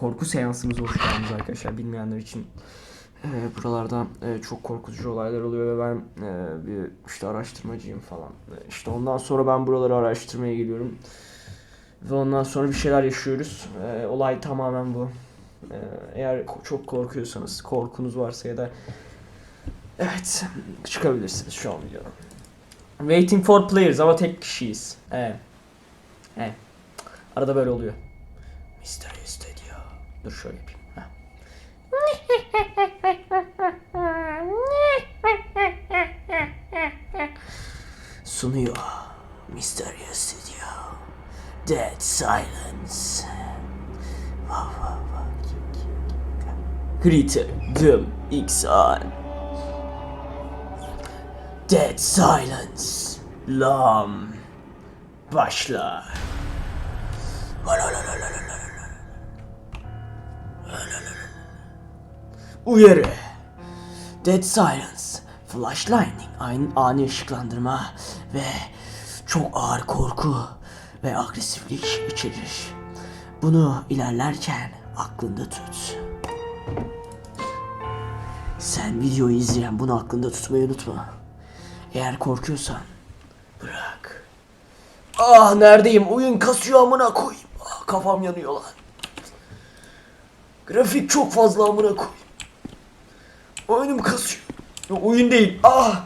korku seansımıza hoş geldiniz arkadaşlar bilmeyenler için. Ee, buralarda e, çok korkutucu olaylar oluyor ve ben e, bir işte araştırmacıyım falan. E, işte ondan sonra ben buraları araştırmaya geliyorum. Ve ondan sonra bir şeyler yaşıyoruz. E, olay tamamen bu. E, eğer çok korkuyorsanız, korkunuz varsa ya da evet çıkabilirsiniz şu an videodan. Waiting for players ama tek kişiyiz. Evet. Evet. Arada böyle oluyor. Mystery Studio. Dur şöyle yapayım. Heh. Sunuyor. Mystery Studio. Dead Silence. Vah vah vah. Critter. Doom. X-On. Dead Silence. Lam. Başla. Uyarı. Dead Silence. Flash Lightning. Aynı ani ışıklandırma ve çok ağır korku ve agresiflik içerir. Bunu ilerlerken aklında tut. Sen videoyu izleyen bunu aklında tutmayı unutma. Eğer korkuyorsan bırak. Ah neredeyim? Oyun kasıyor amına koyayım. Ah, kafam yanıyor lan. Grafik çok fazla amına koyayım. Oyunum kasıyor. Ya, oyun değil. Ah!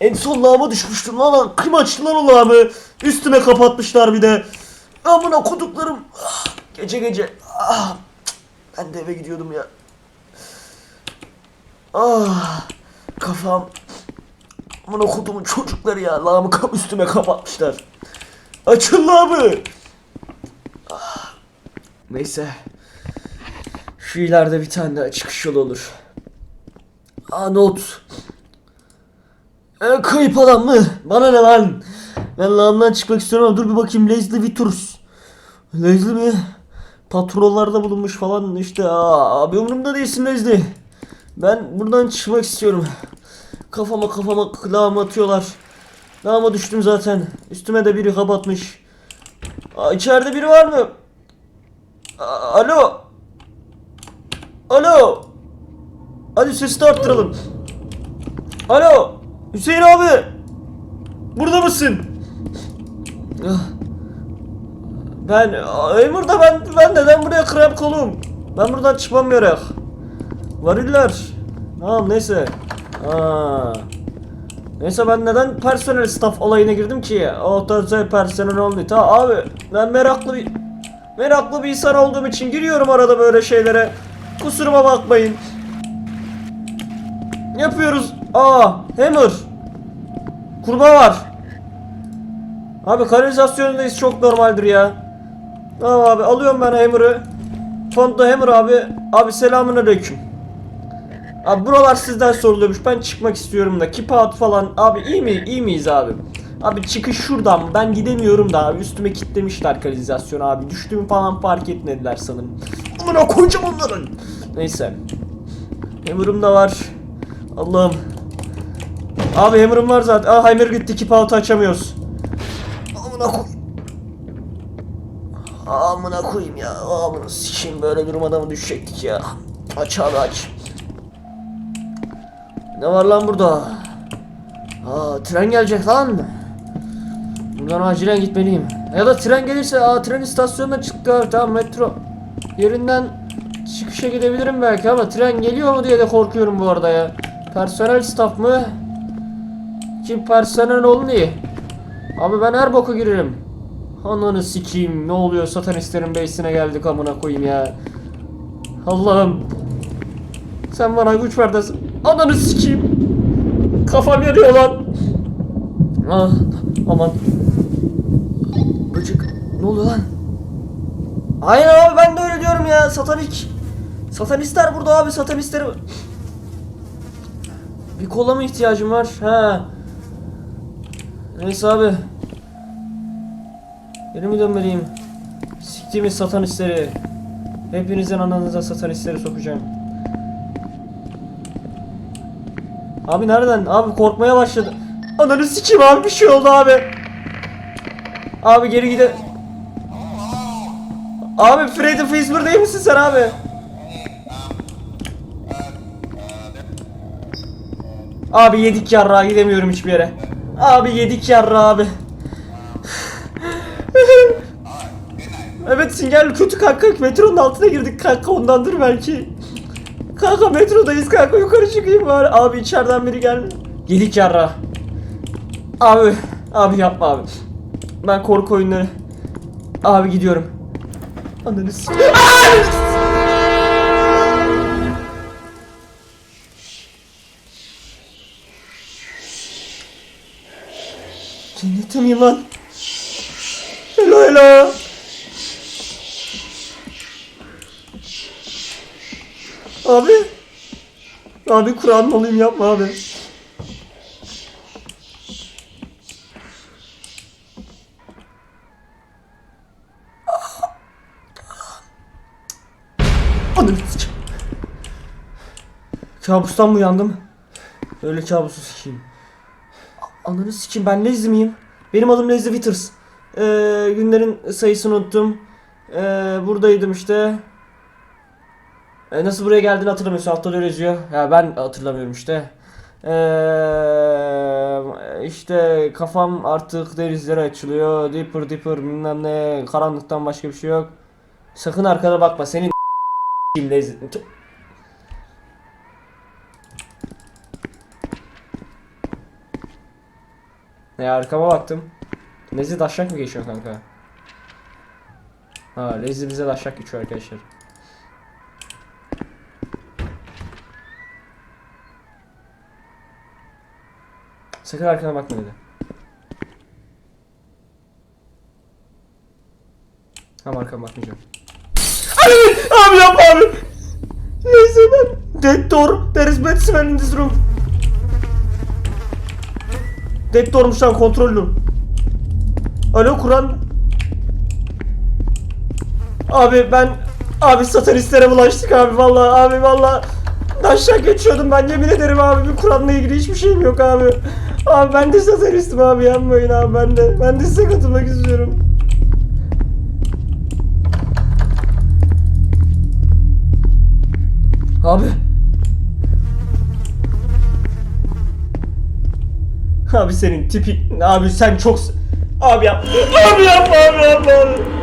En son lağıma düşmüştüm lan lan. Kim açtı lan o lağımı? Üstüme kapatmışlar bir de. Amına koduklarım. Ah, gece gece. Ah! Ben de eve gidiyordum ya. Ah! Kafam. Amına kodumun çocukları ya. Lağımı üstüme kapatmışlar. Açın lağımı. Ah. Neyse. Şu ileride bir tane daha çıkış yolu olur. Aa not. E, kayıp adam mı? Bana ne lan? Ben lağımdan çıkmak istiyorum ama dur bir bakayım Leslie Vitrus. Leslie mi? Patrollarda bulunmuş falan işte. Aa, abi umurumda değilsin Leslie. Ben buradan çıkmak istiyorum. Kafama kafama lağım atıyorlar. Lağıma düştüm zaten. Üstüme de biri kapatmış. Aa, içeride biri var mı? Aa, alo. Alo. Hadi sesi de arttıralım. Alo. Hüseyin abi. Burada mısın? Ah. Ben Emir da ben ben neden buraya krep kolum? Ben buradan çıkmam gerek. Variller. Tamam neyse. Aa. Neyse ben neden personel staff olayına girdim ki? Otorite personel oldu. Ta abi ben meraklı bir meraklı bir insan olduğum için giriyorum arada böyle şeylere. Kusuruma bakmayın. Yapıyoruz. Aa, Hammer. Kurbağa var. Abi kanalizasyondayız çok normaldir ya. Tamam abi alıyorum ben Hammer'ı. Tonda Hammer abi. Abi selamun aleyküm. Abi buralar sizden soruluyormuş. Ben çıkmak istiyorum da. Keep out falan. Abi iyi mi? İyi miyiz abi? Abi çıkış şuradan. Ben gidemiyorum da abi. Üstüme kilitlemişler kanalizasyonu abi. Düştüğümü falan fark etmediler sanırım. Amına koyacağım onların. Neyse. Hammer'ım da var. Allah'ım. Abi Hammer'ım var zaten. Ah Hammer gitti. Keep out'u açamıyoruz. Amına koy. Amına koyayım ya. Amına sikeyim böyle durumada mı düşecektik ya. Aç abi aç. Ne var lan burada? Aa tren gelecek lan. Buradan acilen gitmeliyim. Ya da tren gelirse aa tren istasyonuna çıktık abi tamam metro yerinden çıkışa gidebilirim belki ama tren geliyor mu diye de korkuyorum bu arada ya. Personel staff mı? Kim personel iyi. Abi ben her boku girerim. Ananı sikeyim ne oluyor satanistlerin base'ine geldik amına koyayım ya. Allah'ım. Sen bana güç ver de ananı sikeyim. Kafam yanıyor lan. Ah aman. Böcek ne oluyor lan? Aynen abi ben de öyle diyorum ya satanik. Satanistler burada abi satanistleri. Bir kola mı ihtiyacım var? Ha. Neyse abi. Geri mi dönmeliyim? Siktiğimiz satanistleri. Hepinizin ananıza satanistleri sokacağım. Abi nereden? Abi korkmaya başladı. Ananı sikeyim abi bir şey oldu abi. Abi geri gide. Abi Freddy Fazbear değil misin sen abi? Abi yedik yarra gidemiyorum hiçbir yere. Abi yedik yarra abi. evet Singer kötü kanka metronun altına girdik kanka ondandır belki. Kanka metrodayız kanka yukarı çıkayım bari. Abi içeriden biri gelmiyor. Yedik yarra. Abi abi yapma abi. Ben korku oyunları. Abi gidiyorum. Ananı s- Cennete miyim lan? Hello hello. Abi. Abi Kur'an olayım yapma abi. Kabustan mı uyandım? Öyle kabusu sikeyim. Ananı sikeyim ben Lezli miyim? Benim adım Lezli Withers. Ee, günlerin sayısını unuttum. Ee, buradaydım işte. Ee, nasıl buraya geldiğini hatırlamıyorsun. Altta yazıyor. Ya ben hatırlamıyorum işte. Ee, işte kafam artık denizlere açılıyor. Dipper dipper bilmem ne. Karanlıktan başka bir şey yok. Sakın arkana bakma. Senin Ya arkama baktım. Lezi daşak mı geçiyor kanka? Ha Lezi bize daşak geçiyor arkadaşlar. Sakın arkana bakma dedi. Tamam arkama bakmayacağım. Abi, abi. Neyse ben. Dead door. There is smell in this room. Dead lan kontrollü. Alo Kur'an. Abi ben abi satanistlere bulaştık abi vallahi abi vallahi aşağı geçiyordum ben yemin ederim abi bir Kur'an'la ilgili hiçbir şeyim yok abi. Abi ben de satanistim abi yanmayın abi ben de ben de size katılmak istiyorum. Abi. Abi senin tipi abi sen çok abi yap abi yapma abi yapma abi.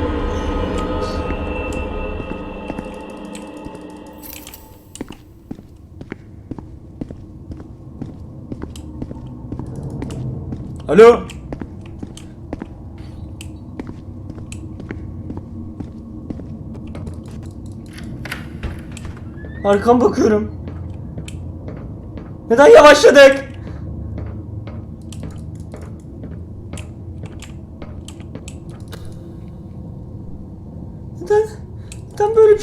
Alo. Arkam bakıyorum. Neden yavaşladık? Neden? Neden böyle bir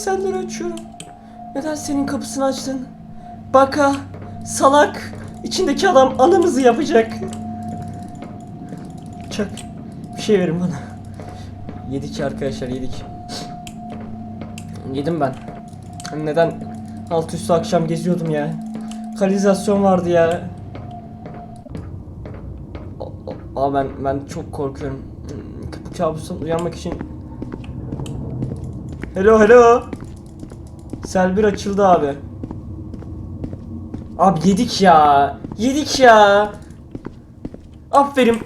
senleri açıyorum? Neden senin kapısını açtın? Baka, salak, içindeki adam anamızı yapacak. Çak, bir şey verin bana. Yedik arkadaşlar yedik. Yedim ben. Neden alt üstü akşam geziyordum ya? Kanalizasyon vardı ya. Aa ben ben çok korkuyorum. Bu kabustan uyanmak için. Hello hello. Selbir açıldı abi. Abi yedik ya. Yedik ya. Aferin.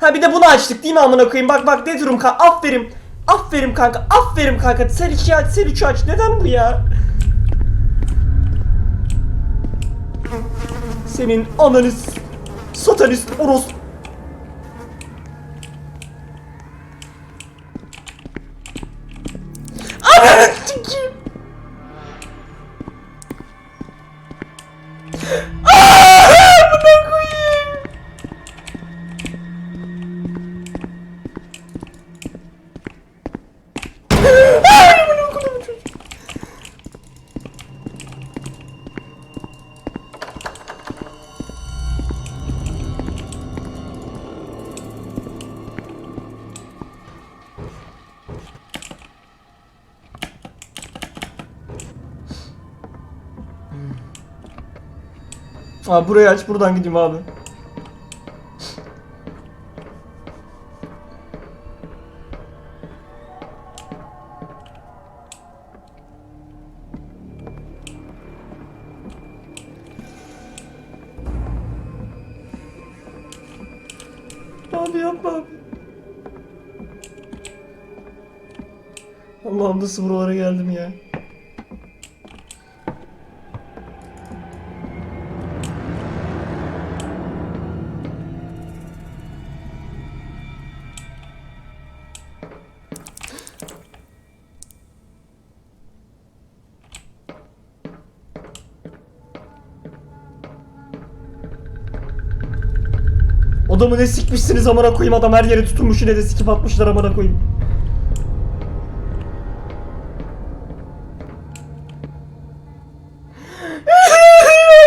Ha bir de bunu açtık değil mi amına koyayım? Bak bak ne durum kanka. Aferin. Aferin kanka. Aferin kanka. Sen iki aç, sen üçü aç. Neden bu ya? Senin ananı s- satanist oros. Abi burayı aç buradan gideyim abi. Abi yapma abi. Allah'ım nasıl buralara geldim ya. Adamı ne sikmişsiniz amına koyayım adam her yere tutunmuş yine de sikip atmışlar amına koyayım.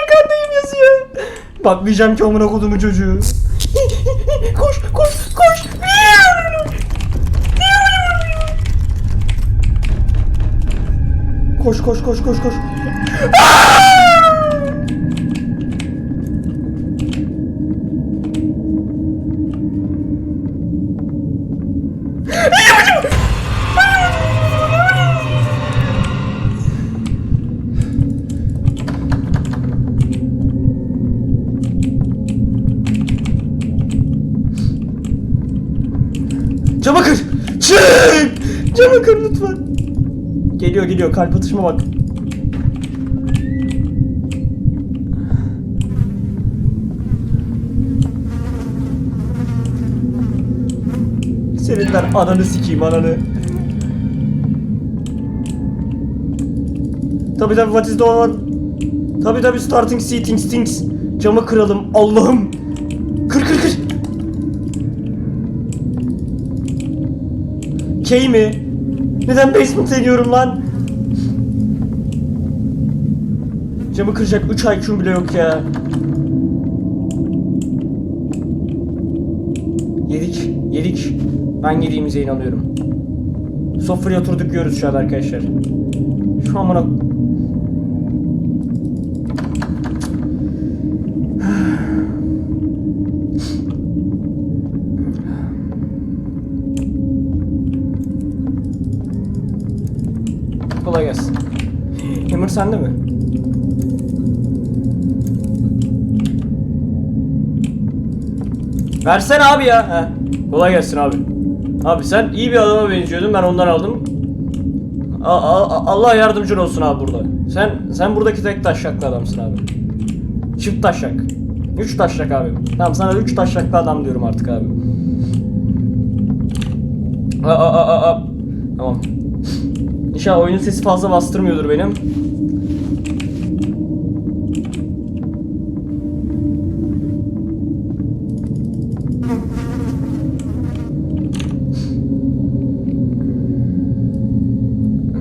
Arkandayım yazıyor. Bakmayacağım ki amına kodumu çocuğu. koş koş koş. Koş koş koş koş koş. Camı kır! Çık! Camı kır lütfen. Geliyor geliyor kalp atışıma bak. Senin ben ananı sikeyim ananı. Tabi tabi what is the one? Tabi tabi starting seating things. Camı kıralım Allah'ım. Kır kır kır. Key mi? Neden basement deniyorum lan? Camı kıracak 3 IQ'm bile yok ya. Yedik, yedik. Ben yediğimize inanıyorum. Sofraya oturduk yiyoruz şu an arkadaşlar. Şu an bana... Kolay gelsin. Hammer sende mi? Versene abi ya. Heh. Kolay gelsin abi. Abi sen iyi bir adama benziyordun ben ondan aldım. A- a- Allah yardımcın olsun abi burada. Sen sen buradaki tek taşşaklı adamsın abi. Çift taşşak. Üç taşşak abi. Tamam sana üç taşşaklı adam diyorum artık abi. A a a a. Tamam. İnşallah oyunun sesi fazla bastırmıyordur benim.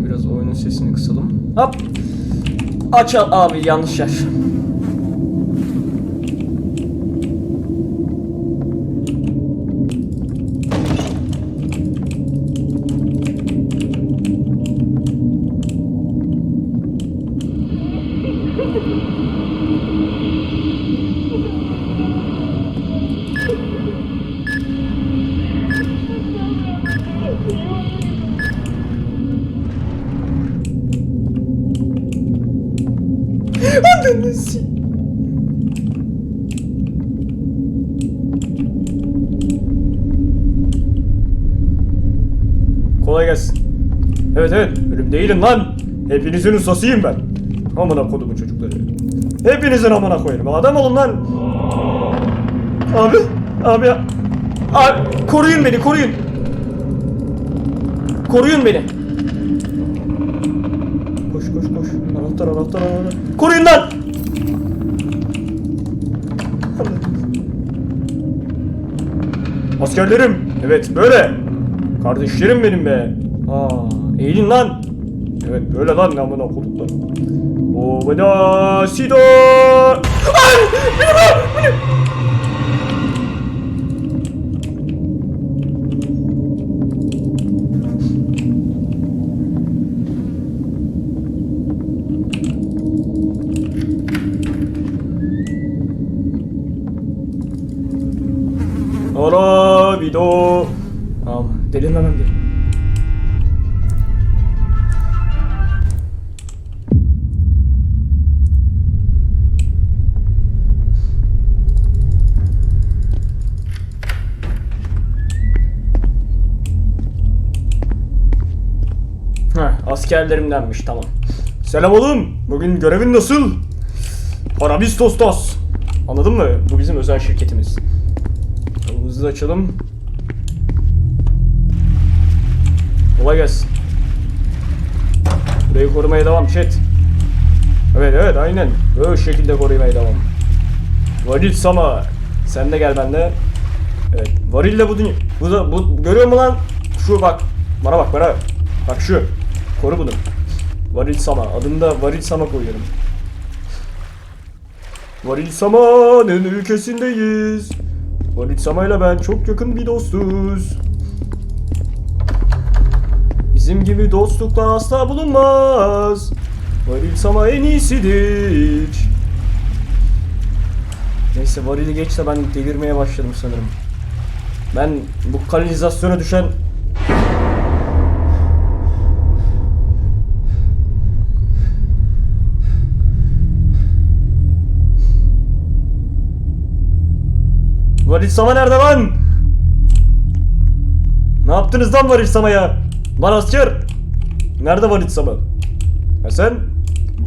Biraz oyunun sesini kısalım. Hop. Aç abi yanlış yer. Evet evet ölüm değilim lan. Hepinizin ustasıyım ben. Amına kodumun çocukları. Hepinizin amına koyarım. Adam olun lan. Abi. Abi. Abi koruyun beni koruyun. Koruyun beni. Koş koş koş. Anahtar anahtar anahtar. Koruyun lan. Askerlerim. Evet böyle. Kardeşlerim benim be. Aa, eğilin lan. Evet böyle lan namına koduklar. Obada sido. Ay! Benim Askerlerimdenmiş tamam. Selam oğlum. Bugün görevin nasıl? Arabistostos. Anladın mı? Bu bizim özel şirketimiz. Hızlı açalım. Kolay gelsin. Burayı korumaya devam chat. Evet evet aynen. Böyle şekilde korumaya devam. Varil Sama. Sen de gel bende. Evet. Varille bu dünya... Bu da bu görüyor musun lan? Şu bak. Bana bak bana. Bak şu. Koru bunu. Varil Sama. Adını da Varil Sama koyuyorum. Varil Sama'nın ülkesindeyiz. Varil Sama ile ben çok yakın bir dostuz. Bizim gibi dostluklar asla bulunmaz. Varil Sama en iyisidir. Neyse varili geç de ben delirmeye başladım sanırım. Ben bu kanalizasyona düşen Varil Sama nerede lan? Ne yaptınız lan Varil Sama'ya? Lan asker! Nerede Varil Sama? Ha sen?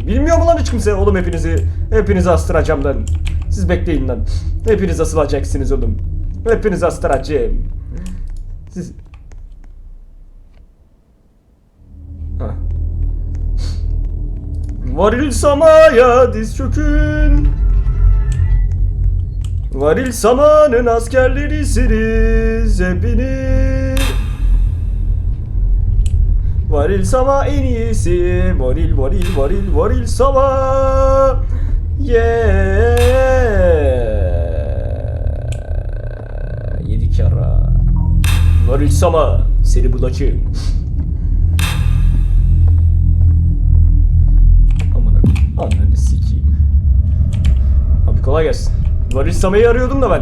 Bilmiyor mu lan hiç kimse? Oğlum hepinizi, hepinizi astıracağım lan. Siz bekleyin lan. Hepiniz asılacaksınız oğlum. Hepinizi astıracağım. Siz... Varil Sama'ya diz çökün. Varil Sama'nın askerlerisiniz hepiniz. Varil Sama en iyisi. Varil varil varil varil Sama. Yeah. Yedik yara. Varil Sama. Seni bulacağım. Aman Ananı sikeyim. Abi kolay gelsin. Varil Sama'yı arıyordum da ben.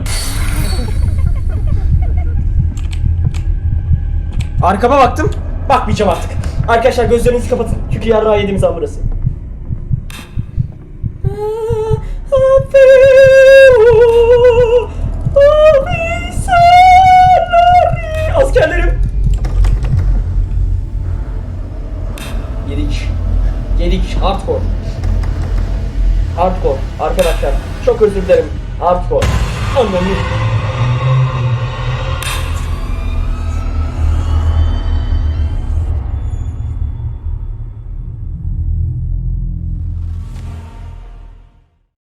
Arkama baktım. Bakmayacağım artık. Arkadaşlar gözlerinizi kapatın. Çünkü yarrağı yediğimiz an burası. Askerlerim. Yedik. Yedik. Hardcore. Hardcore. Arkadaşlar çok özür dilerim. Hardcore. Anlamı.